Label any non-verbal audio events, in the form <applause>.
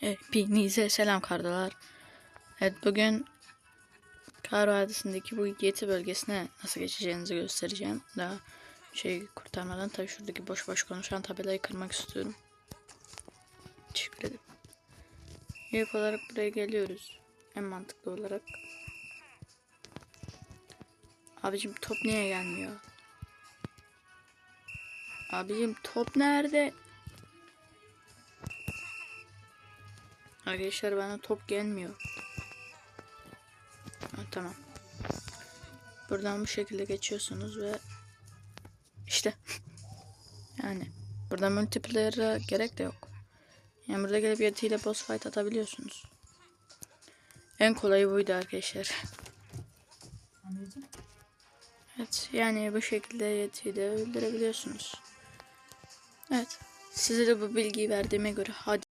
Hepinize selam kardalar. Evet bugün Kar Vadisi'ndeki bu Yeti bölgesine nasıl geçeceğinizi göstereceğim. Daha şey kurtarmadan tabii şuradaki boş boş konuşan tabelayı kırmak istiyorum. Teşekkür ederim. İlk olarak buraya geliyoruz. En mantıklı olarak. Abicim top niye gelmiyor? Abicim top nerede? Arkadaşlar bana top gelmiyor. Ha, tamam. Buradan bu şekilde geçiyorsunuz ve işte <laughs> yani burada multiplayer'a gerek de yok. Yani burada gelip yetiyle boss fight atabiliyorsunuz. En kolayı buydu arkadaşlar. Evet yani bu şekilde yetiyi de öldürebiliyorsunuz. Evet. Size de bu bilgiyi verdiğime göre hadi